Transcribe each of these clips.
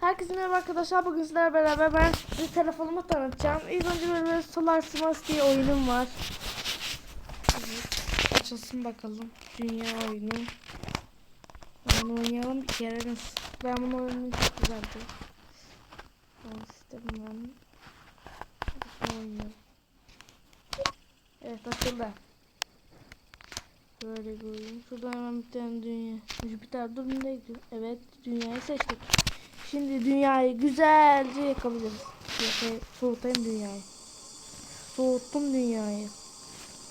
Herkese merhaba arkadaşlar. Bugün sizlerle beraber ben size telefonumu tanıtacağım. İlk önce böyle Solar Smash diye oyunum var. Açılsın bakalım. Dünya oyunu. Onu oynayalım bir kere. Ben bunu oynadım çok güzeldi. Ben istedim ben. Oynayalım. Evet açıldı. Böyle bir oyun. Şurada hemen bir tane dünya. Jüpiter dur nereye gidiyor? Evet dünyayı seçtik. Şimdi dünyayı güzelce yakabiliriz. Yakayı, soğutayım dünyayı. Soğuttum dünyayı.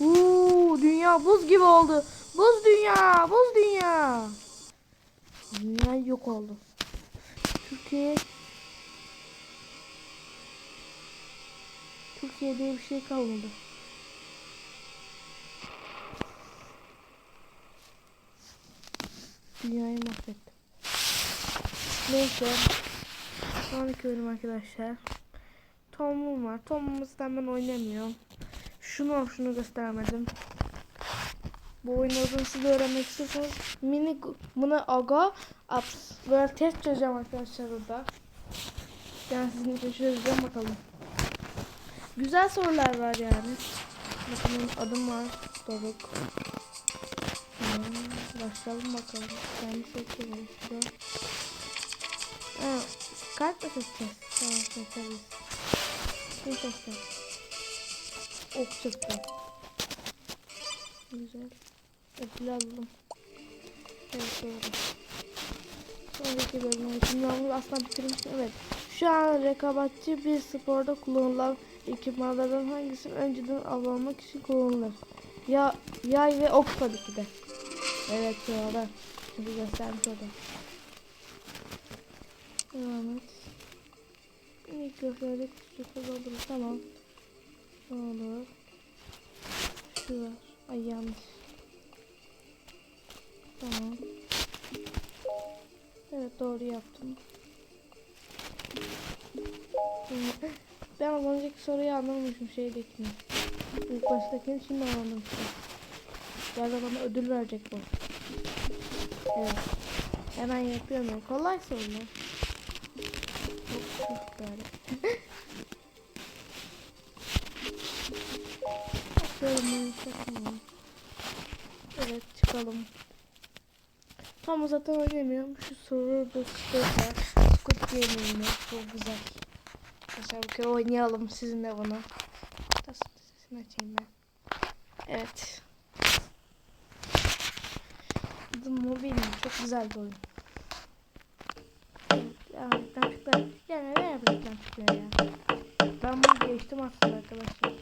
Uuu dünya buz gibi oldu. Buz dünya, buz dünya. Dünya yok oldu. Türkiye Türkiye diye bir şey kalmadı. Dünyayı mahvettim. Neyse. Sonraki bölüm arkadaşlar. Tom'um var. Tom'umuzdan ben oynamıyorum. Şunu şunu göstermedim. Bu oyunu adını siz öğrenmek istiyorsanız mini buna aga apps böyle test çözeceğim arkadaşlar burada. Yani sizin için çözeceğim bakalım. Güzel sorular var yani. Bakın adım var. Doruk. Hmm, başlayalım bakalım. Kendi seçelim. Ha, kart mı seçeceğiz? Tamam seçeriz. Ne seçeceğim? Ok çıktı. Güzel. Ödül aldım. Evet doğru. Sonraki bölümü aslında bitirmiştim. Evet. Şu an rekabetçi bir sporda kullanılan ekipmanlardan hangisinin önceden avlanmak için kullanılır? Ya yay ve ok tabii ki de. Evet doğru. Çünkü göstermiş orada. Devam et. İlk gösterdik küçük olur. Tamam. Olur. Şu var. Ay yanlış. Tamam. Evet doğru yaptım. Ben az önceki soruyu anlamamışım şeydekini. İlk baştakini şimdi anladım. Galiba bana ödül verecek bu. Evet. Hemen yapıyorum. Kolay sorular. Evet çıkalım. Tam zaten oynamıyorum. Şu soru da var. Squid Game. Çok güzel. Mesela bir kere oynayalım sizinle bunu. Sesini açayım ben. Evet. The Mobile çok güzel bir oyun. Ya reklam çıktı. Yani ne yapayım reklam çıkıyor ya. Ben bunu geçtim aslında arkadaşlar.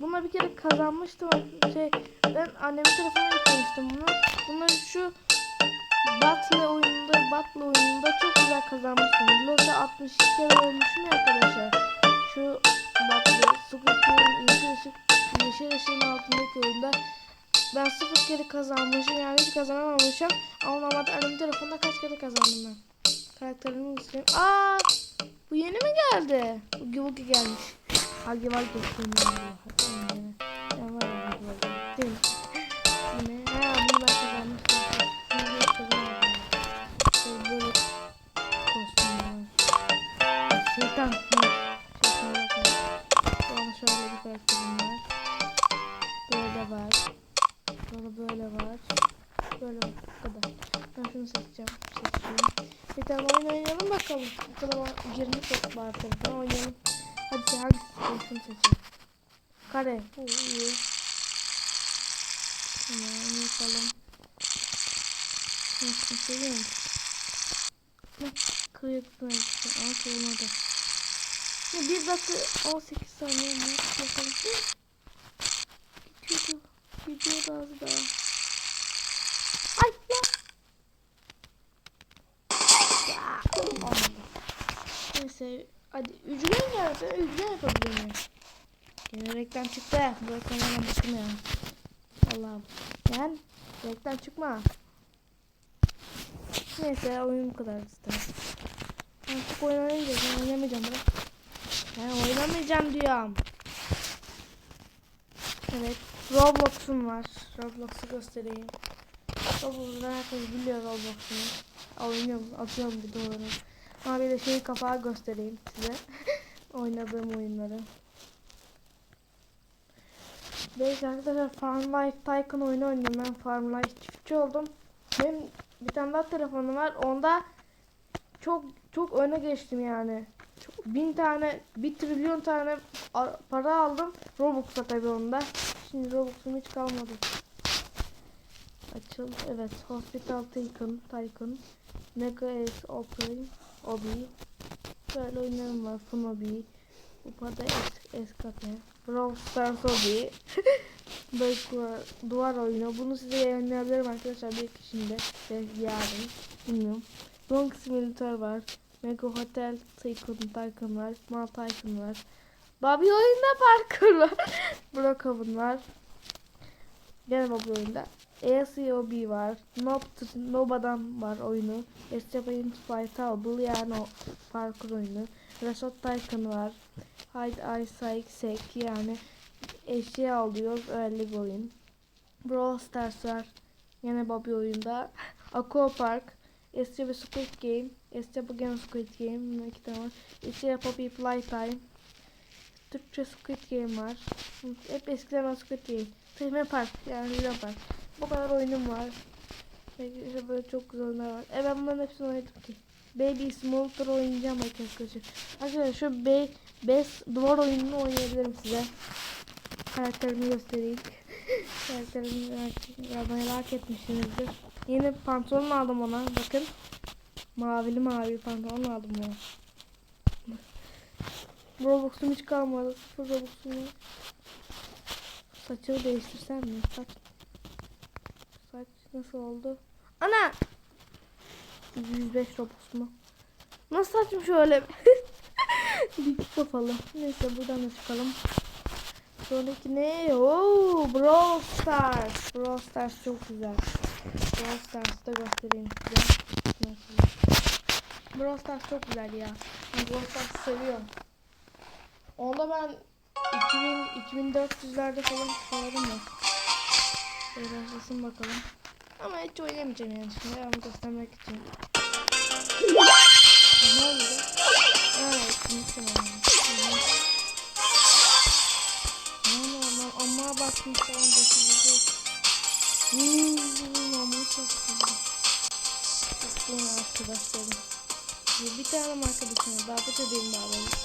Bununla bir kere kazanmıştım. Şey, ben annemin telefonu yüklemiştim bunu. Bunları şu Battle oyununda, Battle oyununda çok güzel kazanmıştım. Losa 62 kere olmuşum ya arkadaşlar. Şu Battle, Squid Game, Yeşil Işık, Yeşil Işık'ın altındaki oyunda ben sıfır kere kazanmışım yani hiç kazanamamışım. Ama normalde annemin telefonunda kaç kere kazandım ben. Karakterimi göstereyim. Aa, bu yeni mi geldi? Ugi Ugi gelmiş. Hagi var geçtiğim. Bu. Şeytan. Şeytan şöyle bir karakterim var. Böyle var. Sonra böyle var. Böyle. Bu kadar. Ben şunu seçeceğim. Seçiyorum. Bir tane oyun oynayalım bakalım. Var. 20 top var telefona oynayalım. Hadi hangisi seçsin seçin. Kare. Oo, iyi. Tamam yapalım. Nasıl seviyor musun? Bak kıyıklı işte. Ama olmadı. Şimdi 1 dakika 18 saniye mi? Bakalım. Gidiyordu. Gidiyordu az daha. Ay ya. Ya. Olmadı. Neyse hadi ücret geldi. Ücret yapabilirim. Yine reklam çıktı. Bu reklamdan ya. Allah'ım. Yani reklam çıkma. Neyse oyun bu kadar işte. Artık oynamayacağım. Ben oynamayacağım bırak. Ben oynamayacağım diyorum. Evet. Roblox'um var. Roblox'u göstereyim. Roblox'u herkes biliyor Roblox'unu. Oynuyorum. Atıyorum bir de oradan. Ama bir de şeyi kapağı göstereyim size. Oynadığım oyunları. Neyse arkadaşlar Farm Life Tycoon oyunu oynuyorum. Ben Farm Life çiftçi oldum. Benim bir tane daha telefonum var. Onda çok çok öne geçtim yani. Çok, bin tane, bir trilyon tane para aldım. Robux'a tabii onda. Şimdi Robux'um hiç kalmadı. Açıl. Evet. Hospital Tycoon. Tycoon. Mega Ace Open. Obi. Böyle oyunlarım var. Funobi. Upada es Escape. Brawl Stars Obi. Böyle duvar, oyunu. Bunu size yayınlayabilirim arkadaşlar. Bir kişinde. Belki yarın. Bilmiyorum. Long Simulator var. Mega Hotel Tycoon Tycoon var. Mal Tycoon var. Bobby oyunda parkur var. Brookhaven var. Gene Bobby oyunda. ACOB var. Nob Noba'dan var oyunu. Escape Spy yani o parkur oyunu. Resort Tycoon var. Hide I Psych Sek yani eşya alıyor öyle bir oyun. Brawl Stars var. Yine Bobby oyunda. Aqua Park. Escape Squid Game. Escape gene Squid Game. İki tane var. Escape Poppy Playtime. Türkçe Squid Game var. Hep eskiden Squid Game. Tırma Park yani Luna Park. Bu kadar oyunum var. İşte böyle çok güzel oyunlar var. E ben bunların hepsini oynadım ki. Baby Smolter oynayacağım arkadaşlar. Arkadaşlar şu be Bes duvar oyununu oynayabilirim size. Karakterimi göstereyim. Karakterimi merak, ya merak etmişsinizdir. Yeni pantolon aldım ona. Bakın. Mavili mavi pantolon aldım ona. Robux'um hiç kalmadı. Sıfır Robux'um. Saçımı değiştirsem mi? Saç. Saç nasıl oldu? Ana! 105 Robux mu? Nasıl saçım şöyle? Dik kafalı. Neyse buradan da çıkalım. Sonraki ne? Oo, Brawl Stars. Brawl Stars çok güzel. Brawl Stars'ı da göstereyim size. Nasıl? Brawl Stars çok güzel ya. Ben Brawl Stars'ı seviyorum. Onda ben 2000 2400'lerde falan çıkardım ya. Şöyle başlasın bakalım. Ama hiç oynamayacağım yani şimdi ama göstermek için. Ne oldu? Evet, onu. Aman aman amma bakmış falan başımızı. Hmm, ama çok güzel. Çok güzel arkadaşlarım. Bir tane arkadaşım? Davet edeyim bari.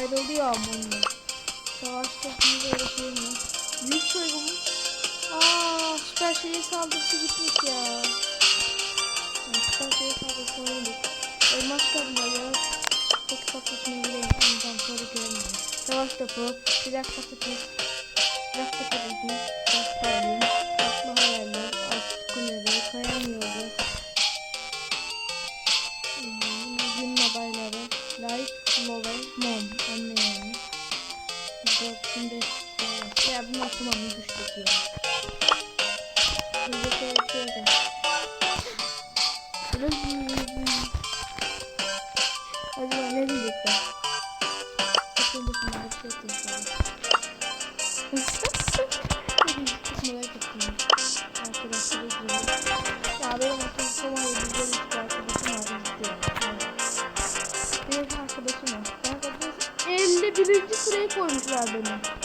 Allah'ım. Ayrılıyor ama onunla. Savaş topunu böyle şey mi? Büyük soygun mu? Aa, süper şehir saldırısı gitmiş ya. ya süper şehir saldırısı oynadık. Elmas kadınlar ya. Çok satışına gireyim. Ondan sonra görmüyorum. Savaş topu, silah kaseti, silah kaseti, gastalyum, tatlı hayaller, aşk kuleleri, kayan yolu, hmm, like, love, mom, anne yani. 4500 ya bunun aklıma ne düştük ya. Burada şöyle şöyle. Acaba ne diyecekler? Bakın bakın bir şey ettim. Arkadaşlar 51. sıraya koymuşlar. Beni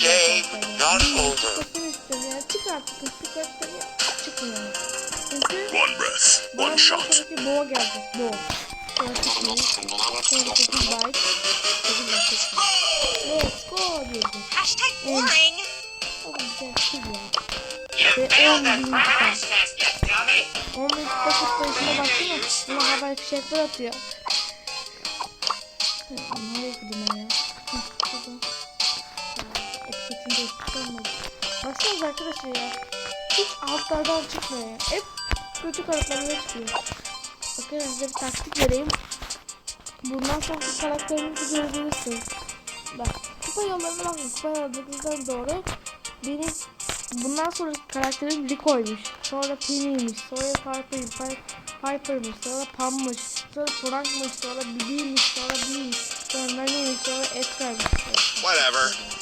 Hmm, older. çıkmasını istiyorum ya. Çık artık. Karakter ya. Çıkmıyor. Çünkü One breath, one shot. sonraki boğa gelecek. Boğa. Dakika. Let's go diyordu. Hashtag boring. O da güzel kız ya. Ve failed 10 the bin dummy. 10 bin kupa kutlayışına baksana. Buna havai fişekler atıyor. Nereye ben ya? Değişiklik olmadı. Baksanıza arkadaşlar ya. Hiç altlardan çıkmıyor ya. Hep kötü karakterlere çıkıyor. Bakın size bir taktik vereyim. Bundan sonra karakterinizi görebilirsiniz. Bak kupa yollarına bakın. Kupa yollarından doğru benim bundan sonra karakterim Rico'ymuş. Sonra Penny'ymiş. Sonra Piper'ymiş. Piper, Piper'mış. Sonra Pam'mış. Sonra Frank'mış. Sonra Bibi'ymiş. Sonra B'ymiş. Sonra Nani'ymiş. Sonra Edgar'mış. Whatever.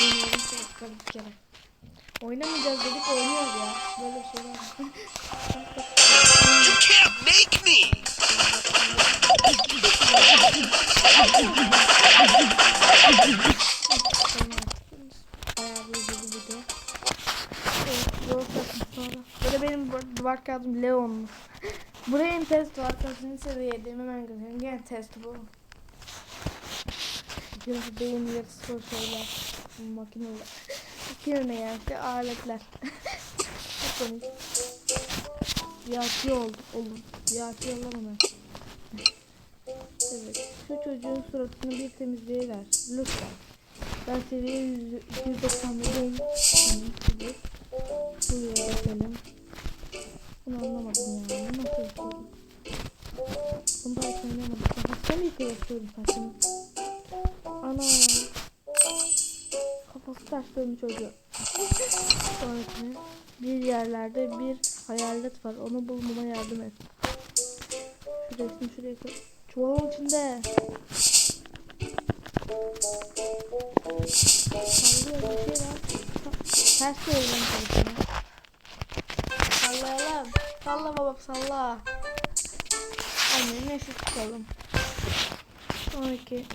Bilmiyorum ki Edgar bir kere. Oynamayacağız dedik oynuyoruz ya. Böyle bir şey var. You can't make me. Böyle benim duvar kağıdım Leon'lu. Buraya en test duvar kağıdını seviyedeyim hemen göstereyim. Gene test bu. Biraz beyin yarısı o şeyler. Makineler. Makine ne yani? Aletler. Çok komik. Yaki oldu. Oğlum. Yaki yollama Evet. Şu çocuğun suratını bir temizleyiver. Lütfen. Ben seviye 100 291'deyim. Tamam, hadi. Buraya bakalım. Bunu anlamadım ya. Bu nasıl şey? Bunu da anlamadım. Hasta mı yıkıyorsun saçını? Ana. Kafası ters dönmüş çocuğu. Sonrasında bir yerlerde bir hayalet var. Onu bulmama yardım et. Şu resmi şuraya koy. Çuvalın içinde. Sallıyor bir şey var. Ters çevirmem çalışıyor. Sallayalım. Salla babam salla. Annenin eşit tutalım. 12.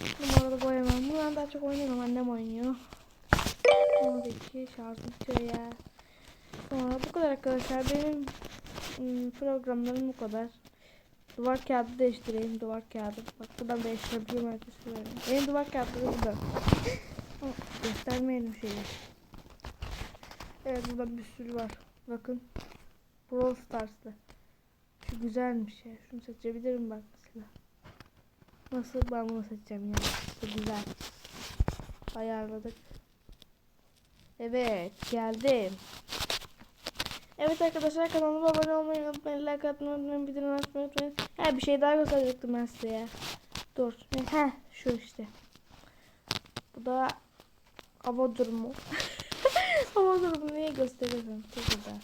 Numaralı boyamam. Bunu ben daha çok oynamam. Annem oynuyor. 12 şarjım bitiyor ya. Sonra bu kadar arkadaşlar. Benim ım, programlarım bu kadar. Duvar kağıdı değiştireyim. Duvar kağıdı. Bak buradan değiştirebiliyorum arkadaşlar. Benim duvar kağıtları burada. Ama Göstermeyelim şeyi. Evet burada bir sürü var. Bakın. Brawl Stars'lı. Şu güzelmiş ya. Şunu seçebilirim bak. Nasıl ben bunu seçeceğim ya. İşte güzel. Ayarladık. Evet geldim. Evet arkadaşlar kanalıma abone olmayı unutmayın. Like atmayı unutmayın. Bildirim açmayı unutmayın. Ha bir şey daha gösterecektim ben size ya. Dur. Ha şu işte. Bu da hava durumu. hava durumu niye gösteriyorum? Çok güzel.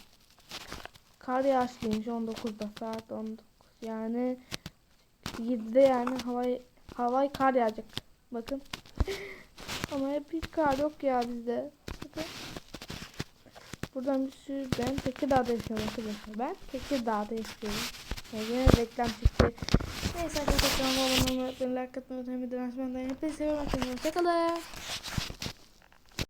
Kar yağışlıymış 19'da saat 19. Yani 7'de yani hava hava kar yağacak. Bakın. Ama hep hiç kar yok ya bizde. Bakın. Buradan bir sürü ben Tekirdağ'da yaşıyorum arkadaşlar. Ben Tekirdağ'da yaşıyorum. Yani yine reklam çıktı. Neyse arkadaşlar kanalıma abone olmayı unutmayın. Like atmayı unutmayın. Bir de unutmayın. Hepinizi seviyorum arkadaşlar. Hoşçakalın.